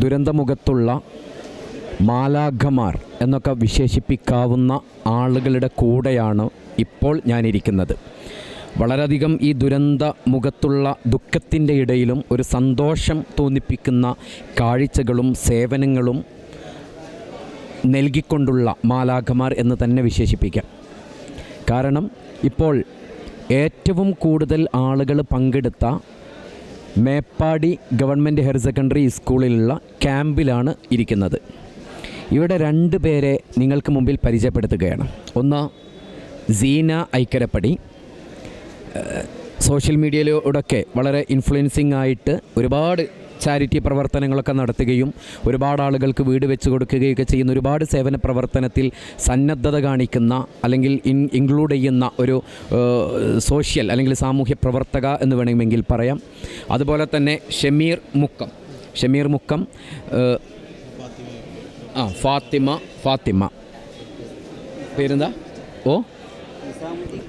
ദുരന്തമുഖത്തുള്ള മാലാഖമാർ എന്നൊക്കെ വിശേഷിപ്പിക്കാവുന്ന ആളുകളുടെ കൂടെയാണ് ഇപ്പോൾ ഞാനിരിക്കുന്നത്. വളരെയധികം ഈ ദുരന്ത മുഖത്തുള്ള ദുഃഖത്തിന്റെ ഇടയിലും ഒരു സന്തോഷം തോന്നിപ്പിക്കുന്ന കാഴ്ചകളും സേവനങ്ങളും നൽകിക്കൊണ്ടുള്ള മാലാഖമാർ എന്ന് തന്നെ വിശേഷിപ്പിക്കാം. കാരണം ഇപ്പോൾ ഏറ്റവും കൂടുതൽ ആളുകൾ പങ്കെടുത്ത മേപ്പാടി ഗവൺമെന്റ് ഹയർ സെക്കൻഡറി സ്കൂളിലുള്ള ക്യാമ്പിലാണ് ഇരിക്കുന്നത്. ഇവിടെ രണ്ട് പേരെ നിങ്ങൾക്ക് മുമ്പിൽ പരിചയപ്പെടുത്തുകയാണ്. ഒന്ന് സീന ഐക്കരപ്പടി. സോഷ്യൽ മീഡിയയിലൂടെയൊക്കെ വളരെ ഇൻഫ്ലുവൻസിങ് ആയിട്ട് ഒരുപാട് ചാരിറ്റി പ്രവർത്തനങ്ങളൊക്കെ നടത്തുകയും ഒരുപാട് ആളുകൾക്ക് വീട് വെച്ച് കൊടുക്കുകയൊക്കെ ചെയ്യുന്ന ഒരുപാട് സേവന പ്രവർത്തനത്തിൽ സന്നദ്ധത കാണിക്കുന്ന അല്ലെങ്കിൽ ഇൻ ഇൻക്ലൂഡ് ചെയ്യുന്ന ഒരു സോഷ്യൽ അല്ലെങ്കിൽ സാമൂഹ്യ പ്രവർത്തക എന്ന് വേണമെങ്കിൽ പറയാം. അതുപോലെ തന്നെ ഷമീർ മുക്കം. ഷമീർ മുക്കം ആ ഫാത്തിമ ഫാത്തിമ. പേരെന്താ? ഓ?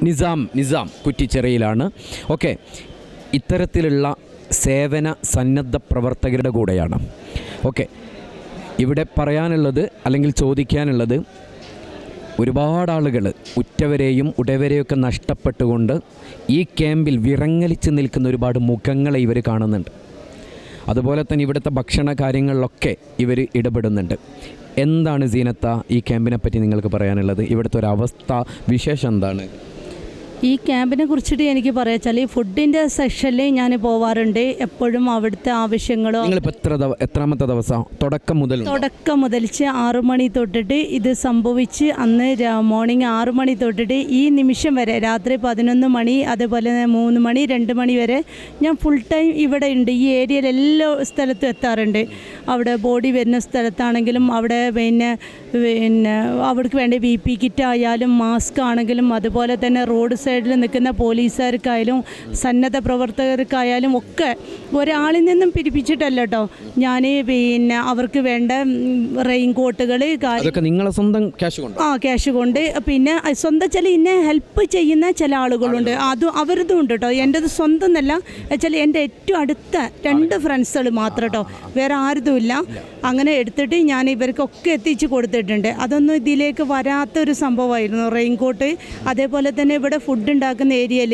നിസാം നിസാം. കുറ്റിച്ചെറിയിലാണ്. ഓക്കെ. ഇത്തരത്തിലുള്ള സേവന സന്നദ്ധ പ്രവർത്തകരുടെ കൂടെയാണ്. ഓക്കെ. ഇവിടെ പറയാനുള്ളത് അല്ലെങ്കിൽ ചോദിക്കാനുള്ളത് ഒരുപാട് ആളുകൾ ഉറ്റവരെയും ഉടവരെയൊക്കെ നഷ്ടപ്പെട്ടുകൊണ്ട് ഈ ക്യാമ്പിൽ വിറങ്ങലിച്ച് നിൽക്കുന്ന ഒരുപാട് മുഖങ്ങളെ ഇവർ കാണുന്നുണ്ട്. അതുപോലെ തന്നെ ഇവിടുത്തെ ഭക്ഷണ കാര്യങ്ങളിലൊക്കെ ഇവർ ഇടപെടുന്നുണ്ട്. എന്താണ് സീനത്ത ഈ ക്യാമ്പിനെ പറ്റി നിങ്ങൾക്ക് പറയാനുള്ളത്? ഇവിടുത്തെ ഒരു അവസ്ഥ വിശേഷം എന്താണ്? ഈ ക്യാമ്പിനെ കുറിച്ചിട്ട് എനിക്ക് പറയാ വെച്ചാൽ ഈ ഫുഡിന്റെ സെക്ഷനിൽ ഞാൻ പോവാറുണ്ട്. എപ്പോഴും അവിടുത്തെ ആവശ്യങ്ങളോ നിങ്ങളിപ്പോൾ എത്ര എത്രാമത്തെ ദിവസം? തുടക്കം മുതൽ തുടക്കം മുതൽച്ച് ആറു മണി തൊട്ടിട്ട് ഇത് സംഭവിച്ച് അന്ന് മോർണിംഗ് ആറു മണി തൊട്ടിട്ട് ഈ നിമിഷം വരെ രാത്രി പതിനൊന്ന് മണി അതേപോലെ മൂന്ന് മണി രണ്ട് മണി വരെ ഞാൻ ഫുൾ ടൈം ഇവിടെ ഉണ്ട്. ഈ ഏരിയയിൽ എല്ലാ സ്ഥലത്തും എത്താറുണ്ട്. അവിടെ ബോഡി വരുന്ന സ്ഥലത്താണെങ്കിലും അവിടെ പിന്നെ പിന്നെ അവർക്ക് വേണ്ട ബി പി കിറ്റ് ആയാലും മാസ്ക് ആണെങ്കിലും അതുപോലെ തന്നെ റോഡ് സൈഡിൽ നിൽക്കുന്ന പോലീസുകാർക്കായാലും സന്നദ്ധ പ്രവർത്തകർക്കായാലും ഒക്കെ ഒരാളിൽ നിന്നും പിരിപ്പിച്ചിട്ടല്ല കേട്ടോ ഞാൻ പിന്നെ അവർക്ക് വേണ്ട റെയിൻ കോട്ടുകൾ നിങ്ങളെ സ്വന്തം ക്യാഷ് കൊണ്ട്? ആ ക്യാഷ് കൊണ്ട്. പിന്നെ സ്വന്തം ചില ഇന്നെ ഹെൽപ്പ് ചെയ്യുന്ന ചില ആളുകളുണ്ട്. അതും അവരതും ഉണ്ട് കേട്ടോ എന്റെത് സ്വന്തം എന്നല്ല വെച്ചാൽ എന്റെ ഏറ്റവും അടുത്ത രണ്ട് ഫ്രണ്ട്സുകൾ മാത്രം കേട്ടോ വേറെ ആരുതുമില്ല അങ്ങനെ എടുത്തിട്ട് ഞാൻ ഇവർക്കൊക്കെ എത്തിച്ച് കൊടുത്തിട്ടുണ്ട്. അതൊന്നും ഇതിലേക്ക് വരാത്തൊരു സംഭവമായിരുന്നു റെയിൻകോട്ട്. അതേപോലെ തന്നെ ഇവിടെ ഫുഡ് ഉണ്ടാക്കുന്ന ഏരിയയിൽ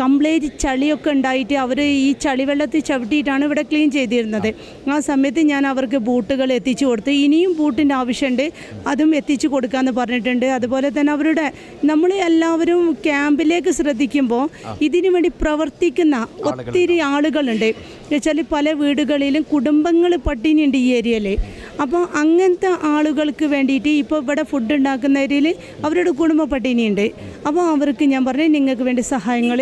കംപ്ലീറ്റ് ചളിയൊക്കെ ഉണ്ടായിട്ട് അവർ ഈ ചളിവെള്ളത്തിൽ ചവിട്ടിയിട്ടാണ് ഇവിടെ ക്ലീൻ ചെയ്തിരുന്നത്. ആ സമയത്ത് ഞാൻ അവർക്ക് ബൂട്ടുകൾ എത്തിച്ചു കൊടുത്തു ഇനിയും ബൂട്ടിന്റെ ആവശ്യമുണ്ട് അതും എത്തിച്ചു കൊടുക്കാമെന്ന് പറഞ്ഞിട്ടുണ്ട്. അതുപോലെ തന്നെ അവരുടെ നമ്മൾ എല്ലാവരും ക്യാമ്പിലേക്ക് ശ്രദ്ധിക്കുമ്പോൾ ഇതിനു വേണ്ടി പ്രവർത്തിക്കുന്ന ഒത്തിരി ആളുകളുണ്ട്. വെച്ചാൽ പല വീടുകളിലും കുടുംബങ്ങൾ പട്ടിണിയുണ്ട് ഈ ഏരിയയിൽ. അപ്പോൾ അങ്ങനത്തെ ആളുകൾക്ക് വേണ്ടിയിട്ട് ഇപ്പോൾ ഇവിടെ ഫുഡ് ഉണ്ടാക്കുന്നവരിൽ അവരുടെ കുടുംബ പട്ടിണിയുണ്ട് അപ്പോൾ അവർക്ക് ഞാൻ പറഞ്ഞു നിങ്ങൾക്ക് വേണ്ടി സഹായങ്ങൾ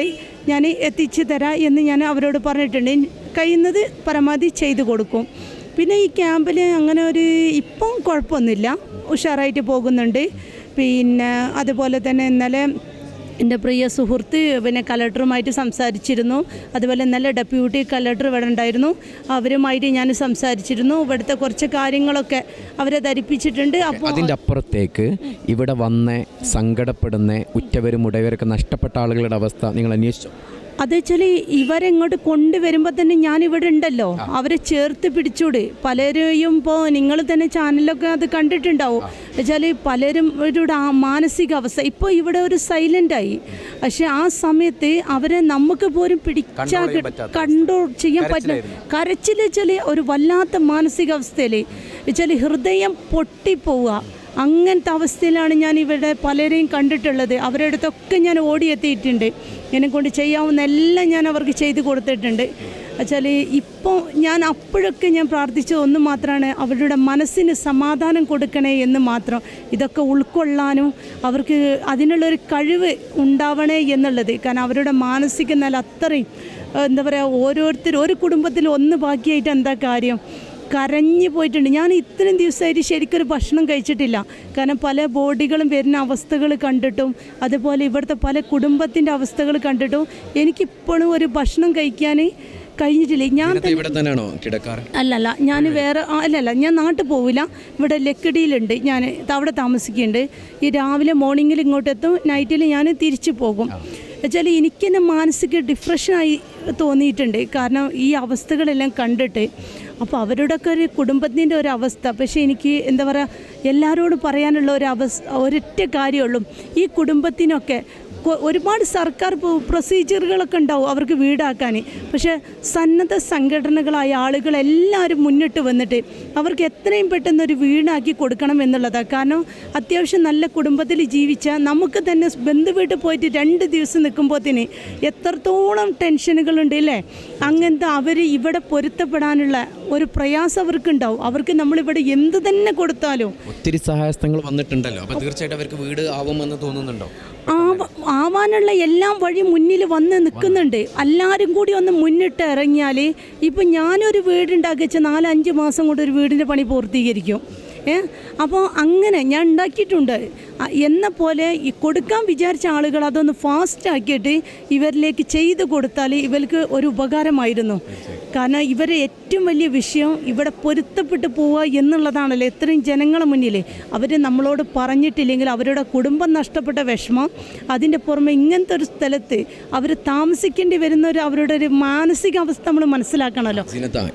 ഞാൻ എത്തിച്ചു തരാം എന്ന് ഞാൻ അവരോട് പറഞ്ഞിട്ടുണ്ട്. കഴിയുന്നത് പരമാവധി ചെയ്തു കൊടുക്കും. പിന്നെ ഈ ക്യാമ്പിൽ അങ്ങനെ ഒരു ഇപ്പം കുഴപ്പമൊന്നുമില്ല. ഉഷാറായിട്ട് പോകുന്നുണ്ട്. പിന്നെ അതുപോലെ തന്നെ ഇന്നലെ എന്റെ പ്രിയ സുഹൃത്ത് പിന്നെ കലക്ടറുമായിട്ട് സംസാരിച്ചിരുന്നു. അതുപോലെ നല്ല ഡെപ്യൂട്ടി കലക്ടർ ഇവിടെ ഉണ്ടായിരുന്നു. അവരുമായിട്ട് ഞാൻ സംസാരിച്ചിരുന്നു. ഇവിടുത്തെ കുറച്ച് കാര്യങ്ങളൊക്കെ അവരെ ധരിപ്പിച്ചിട്ടുണ്ട്. അപ്പോൾ അതിന്റെ അപ്പുറത്തേക്ക് ഇവിടെ വന്ന് സങ്കടപ്പെടുന്ന ഉറ്റവരും ഉടയവരൊക്കെ നഷ്ടപ്പെട്ട ആളുകളുടെ അവസ്ഥ നിങ്ങൾ അന്വേഷിച്ചോ? അത് വെച്ചാൽ ഇവരെങ്ങോട്ട് കൊണ്ടുവരുമ്പോൾ തന്നെ ഞാൻ ഇവിടെ ഉണ്ടല്ലോ അവരെ ചേർത്ത് പിടിച്ചൂടെ. പലരെയും ഇപ്പോൾ നിങ്ങൾ തന്നെ ചാനലൊക്കെ അത് കണ്ടിട്ടുണ്ടാവും. വെച്ചാൽ പലരും ഒരു ആ മാനസികാവസ്ഥ ഇപ്പോൾ ഇവിടെ ഒരു സൈലന്റായി പക്ഷെ ആ സമയത്ത് അവരെ നമുക്ക് പോലും പിടിച്ചാൽ കണ്ടോ കൺട്രോൾ ചെയ്യാൻ പറ്റില്ല കരച്ചിൽ വെച്ചാൽ ഒരു വല്ലാത്ത മാനസികാവസ്ഥയിൽ വെച്ചാൽ ഹൃദയം പൊട്ടിപ്പോവുക. അങ്ങനത്തെ അവസ്ഥയിലാണ് ഞാൻ ഇവിടെ പലരെയും കണ്ടിട്ടുള്ളത്. അവരുടെ അടുത്തൊക്കെ ഞാൻ ഓടിയെത്തിയിട്ടുണ്ട്. എന്നെ കൊണ്ട് ചെയ്യാവുന്ന എല്ലാം ഞാൻ അവർക്ക് ചെയ്തു കൊടുത്തിട്ടുണ്ട്. വെച്ചാൽ ഇപ്പോൾ ഞാൻ അപ്പോഴൊക്കെ ഞാൻ പ്രാർത്ഥിച്ച ഒന്ന് മാത്രമാണ് അവരുടെ മനസ്സിന് സമാധാനം കൊടുക്കണേ എന്ന് മാത്രം. ഇതൊക്കെ ഉൾക്കൊള്ളാനും അവർക്ക് അതിനുള്ളൊരു കഴിവ് ഉണ്ടാവണേ എന്നുള്ളത്. കാരണം അവരുടെ മാനസിക നില അത്രയും എന്താ പറയുക ഓരോരുത്തർ ഒരു കുടുംബത്തിൽ ഒന്ന് ബാക്കിയായിട്ട് എന്താ കാര്യം? കരഞ്ഞു പോയിട്ടുണ്ട്. ഞാൻ ഇത്രയും ദിവസമായിട്ട് ശരിക്കൊരു ഭക്ഷണം കഴിച്ചിട്ടില്ല. കാരണം പല ബോഡികളും വരുന്ന അവസ്ഥകൾ കണ്ടിട്ടും അതുപോലെ ഇവിടുത്തെ പല കുടുംബത്തിന്റെ അവസ്ഥകൾ കണ്ടിട്ടും എനിക്കിപ്പോഴും ഒരു ഭക്ഷണം കഴിക്കാൻ കഴിഞ്ഞിട്ടില്ല. ഞാൻ ഇവിടെ തന്നെയാണോ കിടക്കാറ്? അല്ലല്ല ഞാൻ വേറെ അല്ലല്ല ഞാൻ നാട്ടിൽ പോവില്ല. ഇവിടെ ലക്കിടിയിലുണ്ട്. ഞാൻ അവിടെ താമസിക്കുന്നുണ്ട്. ഈ രാവിലെ മോർണിംഗിൽ ഇങ്ങോട്ടെത്തും നൈറ്റിൽ ഞാൻ തിരിച്ചു പോകും. വെച്ചാൽ എനിക്ക് തന്നെ മാനസിക ഡിപ്രഷനായി തോന്നിയിട്ടുണ്ട്. കാരണം ഈ അവസ്ഥകളെല്ലാം കണ്ടിട്ട്. അപ്പോൾ അവരുടെയൊക്കെ ഒരു കുടുംബത്തിന്റെ ഒരു അവസ്ഥ. പക്ഷേ എനിക്ക് എന്താ പറയുക എല്ലാവരോടും പറയാനുള്ള ഒരു അവസ്ഥ ഒരൊറ്റ കാര്യമുള്ളൂ ഈ കുടുംബത്തിനൊക്കെ ഒരുപാട് സർക്കാർ പ്രൊസീജിയറുകളൊക്കെ ഉണ്ടാവും അവർക്ക് വീടാക്കാൻ. പക്ഷേ സന്നദ്ധ സംഘടനകളായ ആളുകൾ എല്ലാവരും മുന്നിട്ട് വന്നിട്ട് അവർക്ക് എത്രയും പെട്ടെന്ന് ഒരു വീടാക്കി കൊടുക്കണം എന്നുള്ളതാണ് കാരണം അത്യാവശ്യം നല്ല കുടുംബത്തിൽ ജീവിച്ച നമുക്ക് തന്നെ ബന്ധു വീട്ടിൽ പോയിട്ട് രണ്ട് ദിവസം നിൽക്കുമ്പോഴത്തേന് എത്രത്തോളം ടെൻഷനുകളുണ്ട് അല്ലേ? അങ്ങനത്തെ അവർ ഇവിടെ പൊരുത്തപ്പെടാനുള്ള ഒരു പ്രയാസം അവർക്കുണ്ടാവും. അവർക്ക് നമ്മളിവിടെ എന്ത് തന്നെ കൊടുത്താലും. ഒത്തിരി സഹായസ്ഥങ്ങൾ വന്നിട്ടുണ്ടല്ലോ. അപ്പോൾ തീർച്ചയായിട്ടും അവർക്ക് വീട് ആവുമെന്ന് തോന്നുന്നുണ്ടോ? ആവാനുള്ള എല്ലാം വഴി മുന്നിൽ വന്ന് നിൽക്കുന്നുണ്ട്. എല്ലാവരും കൂടി ഒന്ന് മുന്നിട്ട് ഇറങ്ങിയാൽ ഇപ്പം ഞാനൊരു വീടുണ്ടാക്കി വെച്ചാൽ നാലഞ്ച് മാസം കൊണ്ട് ഒരു വീടിന്റെ പണി പൂർത്തീകരിക്കും. ഏ? അപ്പോൾ അങ്ങനെ ഞാൻ ഉണ്ടാക്കിയിട്ടുണ്ട്. എന്ന പോലെ ഈ കൊടുക്കാൻ വിചാരിച്ച ആളുകൾ അതൊന്ന് ഫാസ്റ്റാക്കിയിട്ട് ഇവരിലേക്ക് ചെയ്ത് കൊടുത്താൽ ഇവർക്ക് ഒരു ഉപകാരമായിരുന്നു. കാരണം ഇവരെ ഏറ്റവും വലിയ വിഷയം ഇവിടെ പൊരുത്തപ്പെട്ട് പോവുക എന്നുള്ളതാണല്ലോ. എത്രയും ജനങ്ങളെ മുന്നിൽ അവർ നമ്മളോട് പറഞ്ഞിട്ടില്ലെങ്കിൽ അവരുടെ കുടുംബം നഷ്ടപ്പെട്ട വിഷമം അതിന്റെ പുറമെ ഇങ്ങനത്തെ ഒരു സ്ഥലത്ത് അവർ താമസിക്കേണ്ടി വരുന്ന ഒരു അവരുടെ ഒരു മാനസികാവസ്ഥ നമ്മൾ മനസ്സിലാക്കണമല്ലോ.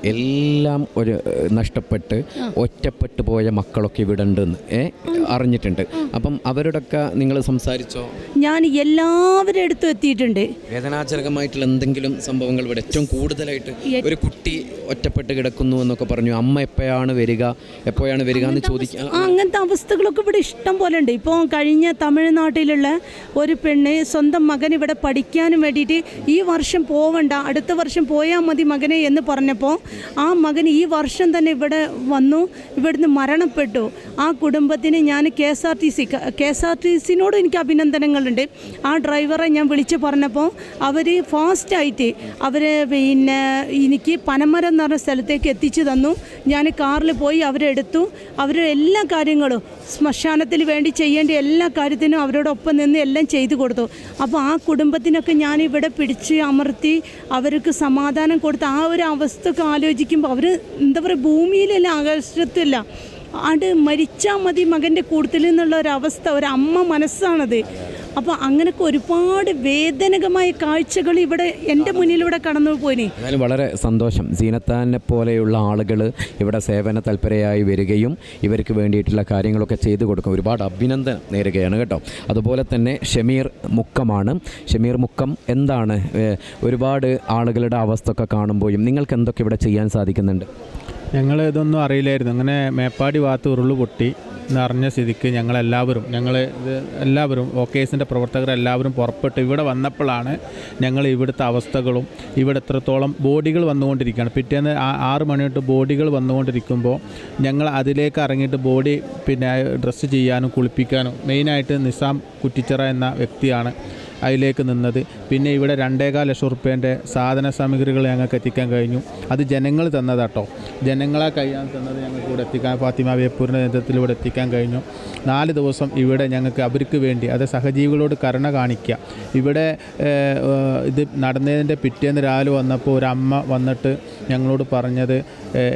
എല്ലാം ഒരു നഷ്ടപ്പെട്ട് ഒറ്റപ്പെട്ടു പോയ മക്കളൊക്കെ ഇവിടെ ഉണ്ടെന്ന് അറിഞ്ഞിട്ടുണ്ട്. അപ്പം അവരോടൊക്കെ നിങ്ങൾ സംസാരിച്ചോ? ഞാൻ എല്ലാവരുടെ അടുത്തും എത്തിയിട്ടുണ്ട്. വേദനാജനകമായിട്ടുള്ള എന്തെങ്കിലും സംഭവങ്ങൾ ഇവിടെ ഏറ്റവും കൂടുതലായിട്ട് ഒരു കുട്ടി ഒറ്റപ്പെട്ട് കിടക്കുന്നു എന്നൊക്കെ പറഞ്ഞു. അമ്മ എപ്പോഴാണ് വരിക? എപ്പോഴാണ് വരിക എന്ന് ചോദിക്കുക അങ്ങനത്തെ അവസ്ഥകളൊക്കെ ഇവിടെ ഇഷ്ടം പോലെ ഉണ്ട്. ഇപ്പോൾ കഴിഞ്ഞ തമിഴ്നാട്ടിലുള്ള ഒരു പെണ്ണ് സ്വന്തം മകൻ ഇവിടെ പഠിക്കാനും വേണ്ടിയിട്ട് ഈ വർഷം പോവണ്ട അടുത്ത വർഷം പോയാൽ മതി മകനെ എന്ന് പറഞ്ഞപ്പോൾ ആ മകൻ ഈ വർഷം തന്നെ ഇവിടെ വന്നു ഇവിടുന്ന് മരണപ്പെട്ടു. ആ കുടുംബത്തിന് ഞാൻ K S R T C K S R T സിനോട് എനിക്ക് അഭിനന്ദനങ്ങളുണ്ട്. ആ ഡ്രൈവറെ ഞാൻ വിളിച്ച് പറഞ്ഞപ്പോൾ അവർ ഫാസ്റ്റായിട്ട് അവർ പിന്നെ എനിക്ക് പനമരം എന്ന് പറഞ്ഞ സ്ഥലത്തേക്ക് എത്തിച്ചു തന്നു. ഞാൻ കാറിൽ പോയി അവരെടുത്തു അവരുടെ എല്ലാ കാര്യങ്ങളും ശ്മശാനത്തിൽ വേണ്ടി ചെയ്യേണ്ട എല്ലാ കാര്യത്തിനും അവരോടൊപ്പം നിന്ന് എല്ലാം ചെയ്തു കൊടുത്തു. അപ്പോൾ ആ കുടുംബത്തിനൊക്കെ ഞാൻ ഇവിടെ പിടിച്ച് അമർത്തി അവർക്ക് സമാധാനം കൊടുത്ത് ആ ഒരു അവസ്ഥയൊക്കെ ആലോചിക്കുമ്പോൾ അവർ എന്താ പറയുക ഭൂമിയിലല്ല ആകാശത്തില്ല അത് മരിച്ചാൽ മതി മകന്റെ കൂട്ടത്തിൽ എന്നുള്ള ഒരവസ്ഥ ഒരമ്മ മനസ്സാണത്. അപ്പോൾ അങ്ങനെയൊക്കെ ഒരുപാട് വേദനകമായ കാഴ്ചകൾ ഇവിടെ എന്റെ മുന്നിലൂടെ കടന്നു പോയിനി. എന്നാലും വളരെ സന്തോഷം. സീനത്താനെ പോലെയുള്ള ആളുകൾ ഇവിടെ സേവന തൽപരയായി വരികയും ഇവർക്ക് വേണ്ടിയിട്ടുള്ള കാര്യങ്ങളൊക്കെ ചെയ്തു കൊടുക്കും. ഒരുപാട് അഭിനന്ദനം നേരുകയാണ് കേട്ടോ. അതുപോലെ തന്നെ ഷമീർ മുക്കമാണ്. ഷമീർ മുക്കം എന്താണ്? ഒരുപാട് ആളുകളുടെ അവസ്ഥ ഒക്കെ കാണുമ്പോഴും നിങ്ങൾക്ക് എന്തൊക്കെ ഇവിടെ ചെയ്യാൻ സാധിക്കുന്നുണ്ട്? ഞങ്ങൾ ഇതൊന്നും അറിയില്ലായിരുന്നു. അങ്ങനെ മേപ്പാടി ഭാഗത്ത് ഉരുൾ പൊട്ടി എന്നറിഞ്ഞ സ്ഥിതിക്ക് ഞങ്ങളെല്ലാവരും ഞങ്ങൾ ഇത് എല്ലാവരും ഓക്കേസിന്റെ പ്രവർത്തകർ എല്ലാവരും പുറപ്പെട്ട് ഇവിടെ വന്നപ്പോഴാണ് ഞങ്ങൾ ഇവിടുത്തെ അവസ്ഥകളും ഇവിടെ എത്രത്തോളം ബോഡികൾ വന്നുകൊണ്ടിരിക്കുകയാണ്. പിറ്റേന്ന് ആറ് മണി തൊട്ട് ബോഡികൾ വന്നുകൊണ്ടിരിക്കുമ്പോൾ ഞങ്ങൾ അതിലേക്ക് ഇറങ്ങിയിട്ട് ബോഡി പിന്നെ ഡ്രസ്സ് ചെയ്യാനും കുളിപ്പിക്കാനും മെയിനായിട്ട് നിസാം കുറ്റിച്ചിറ എന്ന വ്യക്തിയാണ് അതിലേക്ക് നിന്നത്. പിന്നെ ഇവിടെ രണ്ടേകാൽ ലക്ഷം റുപ്യേന്റെ സാധന സാമഗ്രികൾ ഞങ്ങൾക്ക് എത്തിക്കാൻ കഴിഞ്ഞു. അത് ജനങ്ങൾ തന്നതാട്ടോ. ജനങ്ങളെ കൈയാൻ തന്നത് ഞങ്ങൾക്ക് ഇവിടെ എത്തിക്കാൻ ഫാത്തിമ വേപ്പൂരിന്റെ നേതൃത്വത്തിൽ ഇവിടെ എത്തിക്കാൻ കഴിഞ്ഞു. നാല് ദിവസം ഇവിടെ ഞങ്ങൾക്ക് അവർക്ക് വേണ്ടി അത് സഹജീവികളോട് കരുണ കാണിക്കുക ഇവിടെ ഇത് നടന്നതിന്റെ പിറ്റേന്ന് രാവിലെ വന്നപ്പോൾ ഒരു അമ്മ വന്നിട്ട് ഞങ്ങളോട് പറഞ്ഞത്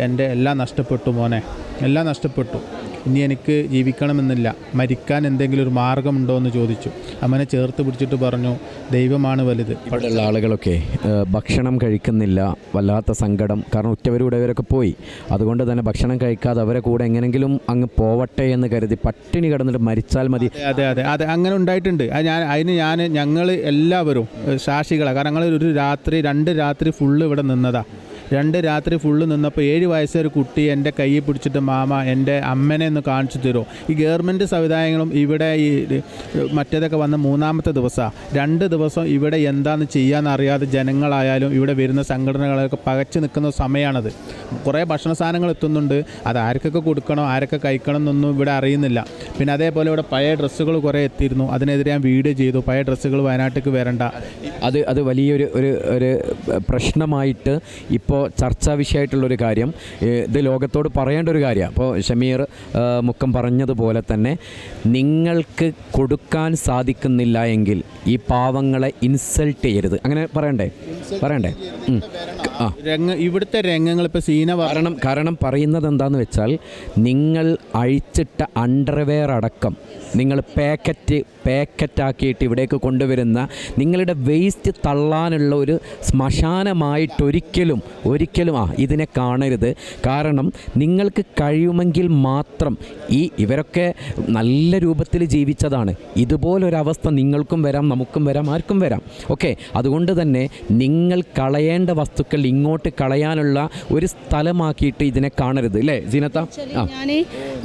എന്റെ എല്ലാം നഷ്ടപ്പെട്ടു മോനെ. എല്ലാം നഷ്ടപ്പെട്ടു. ഇനി എനിക്ക് ജീവിക്കണമെന്നില്ല. മരിക്കാൻ എന്തെങ്കിലും ഒരു മാർഗമുണ്ടോ എന്ന് ചോദിച്ചു. അമ്മനെ ചേർത്ത് പിടിച്ചിട്ട് പറഞ്ഞു ദൈവമാണ് വലുത്. ഇവിടെയുള്ള ആളുകളൊക്കെ ഭക്ഷണം കഴിക്കുന്നില്ല വല്ലാത്ത സങ്കടം. കാരണം ഉറ്റവരും ഇവരൊക്കെ പോയി. അതുകൊണ്ട് തന്നെ ഭക്ഷണം കഴിക്കാതെ അവരെ കൂടെ എങ്ങനെങ്കിലും അങ്ങ് പോവട്ടെ എന്ന് കരുതി പട്ടിണി കിടന്നിട്ട് മരിച്ചാൽ മതി. അതെ അതെ അതെ അങ്ങനെ ഉണ്ടായിട്ടുണ്ട്. അത് ഞാൻ അതിന് ഞാൻ ഞങ്ങൾ എല്ലാവരും സാക്ഷികളാണ് കാരണം ഞങ്ങൾ ഒരു രാത്രി രണ്ട് രാത്രി ഫുള്ള് ഇവിടെ നിന്നതാ. രണ്ട് രാത്രി ഫുള്ള് നിന്നപ്പോൾ ഏഴ് വയസ്സൊരു കുട്ടി എന്റെ കൈ പിടിച്ചിട്ട് മാമ എന്റെ അമ്മനെ ഒന്ന് കാണിച്ചു തരുമോ ഈ ഗവൺമെന്റ് സംവിധാനങ്ങളും ഇവിടെ ഈ മറ്റേതൊക്കെ വന്ന മൂന്നാമത്തെ ദിവസമാണ് രണ്ട് ദിവസം ഇവിടെ എന്താണെന്ന് ചെയ്യാമെന്നറിയാതെ ജനങ്ങളായാലും ഇവിടെ വരുന്ന സംഘടനകളൊക്കെ പകച്ചു നിൽക്കുന്ന സമയമാണത് കുറേ ഭക്ഷണ സാധനങ്ങൾ എത്തുന്നുണ്ട്. അത് ആർക്കൊക്കെ കൊടുക്കണം ആരൊക്കെ കഴിക്കണം എന്നൊന്നും ഇവിടെ അറിയുന്നില്ല. പിന്നെ അതേപോലെ ഇവിടെ പഴയ ഡ്രസ്സുകൾ കുറേ എത്തിയിരുന്നു. അതിനെതിരെ ഞാൻ വീഡിയോ ചെയ്തു. പഴയ ഡ്രസ്സുകൾ വയനാട്ടിലേക്ക് വരണ്ട. അത് അത് വലിയൊരു ഒരു ഒരു പ്രശ്നമായിട്ട് ഇപ്പോൾ ചർച്ചാ വിഷയമായിട്ടുള്ളൊരു കാര്യം ഇത് ലോകത്തോട് പറയേണ്ട ഒരു കാര്യമാണ്. അപ്പോൾ ഷമീർ മുക്കം പറഞ്ഞതുപോലെ തന്നെ നിങ്ങൾക്ക് കൊടുക്കാൻ സാധിക്കുന്നില്ല എങ്കിൽ ഈ പാവങ്ങളെ ഇൻസൾട്ട് ചെയ്യരുത്. അങ്ങനെ പറയണ്ടേ? പറയണ്ടേ? രംഗ ഇവിടുത്തെ രംഗങ്ങൾ ഇപ്പോൾ സീന കാരണം കാരണം പറയുന്നത് എന്താന്ന് വെച്ചാൽ നിങ്ങൾ അഴിച്ചിട്ട അണ്ടർവെയർ അടക്കം നിങ്ങൾ പാക്കറ്റ് പാക്കറ്റാക്കിയിട്ട് ഇവിടേക്ക് കൊണ്ടുവരുന്ന നിങ്ങളുടെ വേസ്റ്റ് തള്ളാനുള്ള ഒരു ശ്മശാനമായിട്ടൊരിക്കലും ഒരിക്കലും ആ ഇതിനെ കാണരുത്. കാരണം നിങ്ങൾക്ക് കഴിയുമെങ്കിൽ മാത്രം ഈ ഇവരൊക്കെ നല്ല രൂപത്തിൽ ജീവിച്ചതാണ്. ഇതുപോലൊരവസ്ഥ നിങ്ങൾക്കും വരാം നമുക്കും വരാം ആർക്കും വരാം. ഓക്കെ അതുകൊണ്ട് തന്നെ നിങ്ങൾ കളയേണ്ട വസ്തുക്കൾ ഇങ്ങോട്ട് കളയാനുള്ള ഒരു സ്ഥലമാക്കിയിട്ട് ഇതിനെ കാണരുത് അല്ലേ ജിനത്ത? ഞാൻ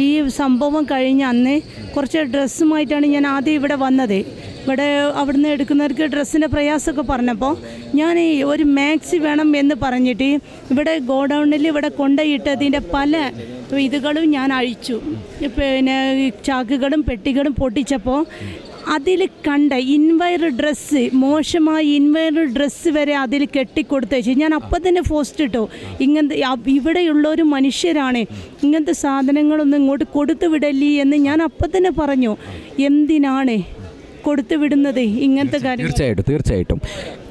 ഈ സംഭവം കഴിഞ്ഞ അന്ന് കുറച്ച് ഡ്രസ്സുമായിട്ടാണ് ഞാൻ ആദ്യം ഇവിടെ വന്നത്. ഇവിടെ അവിടുന്ന് എടുക്കുന്നവർക്ക് ഡ്രസ്സിന്റെ പ്രയാസമൊക്കെ പറഞ്ഞപ്പോൾ ഞാൻ ഒരു മാക്സി വേണം എന്ന് പറഞ്ഞിട്ട് ഇവിടെ ഗോഡൗണിൽ ഇവിടെ കൊണ്ടുപോയിട്ടതിന്റെ പല ഇതുകളും ഞാൻ അഴിച്ചു. പിന്നെ ചാക്കുകളും പെട്ടികളും പൊട്ടിച്ചപ്പോൾ അതിൽ കണ്ട ഇൻവയർ ഡ്രസ്സ് മോശമായ ഇൻവയർ ഡ്രസ്സ് വരെ അതിൽ കെട്ടിക്കൊടുത്തേച്ചു ഞാൻ അപ്പം തന്നെ പോസ്റ്റ് ഇട്ടോ. ഇങ്ങനത്തെ ഇവിടെയുള്ള ഒരു മനുഷ്യരാണ്. ഇങ്ങനത്തെ സാധനങ്ങളൊന്നും ഇങ്ങോട്ട് കൊടുത്തു വിടല്ലേ എന്ന് ഞാൻ അപ്പം തന്നെ പറഞ്ഞു. എന്തിനാണ് കൊടുത്തു വിടുന്നത് ഇങ്ങനത്തെ കാര്യം തീർച്ചയായിട്ടും തീർച്ചയായിട്ടും.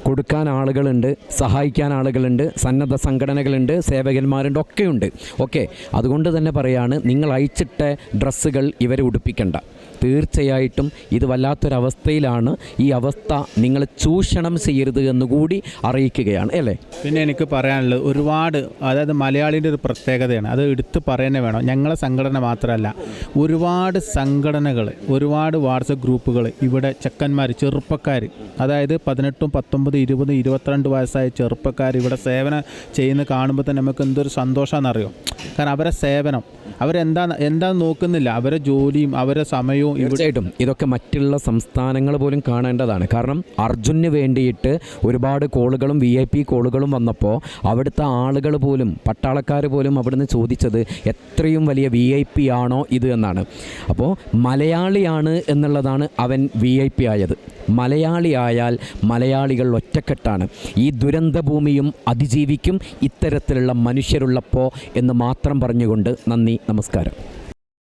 കൊടുക്കാൻ ആളുകളുണ്ട് സഹായിക്കാൻ ആളുകളുണ്ട് സന്നദ്ധ സംഘടനകളുണ്ട് സേവകന്മാരുണ്ട് ഒക്കെയുണ്ട്. ഓക്കെ. അതുകൊണ്ട് തന്നെ പറയാണ് നിങ്ങൾ അയച്ചിട്ട ഡ്രസ്സുകൾ ഇവരെ ഉടുപ്പിക്കണ്ട. തീർച്ചയായിട്ടും ഇത് വല്ലാത്തൊരവസ്ഥയിലാണ് ഈ അവസ്ഥ നിങ്ങൾ ചൂഷണം ചെയ്യരുത് എന്നുകൂടി അറിയിക്കുകയാണ് അല്ലേ? പിന്നെ എനിക്ക് പറയാനുള്ളത് ഒരുപാട് അതായത് മലയാളിന്റെ ഒരു പ്രത്യേകതയാണ്. അത് എടുത്ത് പറയുന്നേ വേണം. ഞങ്ങളെ സംഘടന മാത്രമല്ല ഒരുപാട് സംഘടനകൾ ഒരുപാട് വാട്സപ്പ് ഗ്രൂപ്പുകൾ ഇവിടെ ചെക്കന്മാർ ചെറുപ്പക്കാർ അതായത് പതിനെട്ടും പത്തൊമ്പത് ഇരുപത് ഇരുപത്തിരണ്ട് വയസ്സായ ചെറുപ്പക്കാർ ഇവിടെ സേവനം ചെയ്യുന്ന കാണുമ്പോൾ തന്നെ നമുക്ക് എന്തൊരു സന്തോഷമാണെന്നറിയോ കാരണം അവരെ സേവനം അവരെന്താ എന്താ നോക്കുന്നില്ല. അവരെ ജോലിയും അവരെ സമയവും തീർച്ചയായിട്ടും. ഇതൊക്കെ മറ്റുള്ള സംസ്ഥാനങ്ങൾ പോലും കാണേണ്ടതാണ്. കാരണം അർജുന് വേണ്ടിയിട്ട് ഒരുപാട് കോളുകളും വി ഐ പി കോളുകളും വന്നപ്പോൾ അവിടുത്തെ ആളുകൾ പോലും പട്ടാളക്കാർ പോലും അവിടുന്ന് ചോദിച്ചത് എത്രയും വലിയ വി ഐ പി ആണോ ഇത് എന്നാണ്. അപ്പോൾ മലയാളിയാണ് എന്നുള്ളതാണ് അവൻ വി ഐ പി ആയത്. മലയാളിയായാൽ മലയാളികൾ ഒറ്റക്കെട്ടാണ്. ഈ ദുരന്തഭൂമിയും അതിജീവിക്കും ഇത്തരത്തിലുള്ള മനുഷ്യരുള്ളപ്പോൾ എന്ന് മാത്രം പറഞ്ഞുകൊണ്ട് നന്ദി നമസ്കാരം.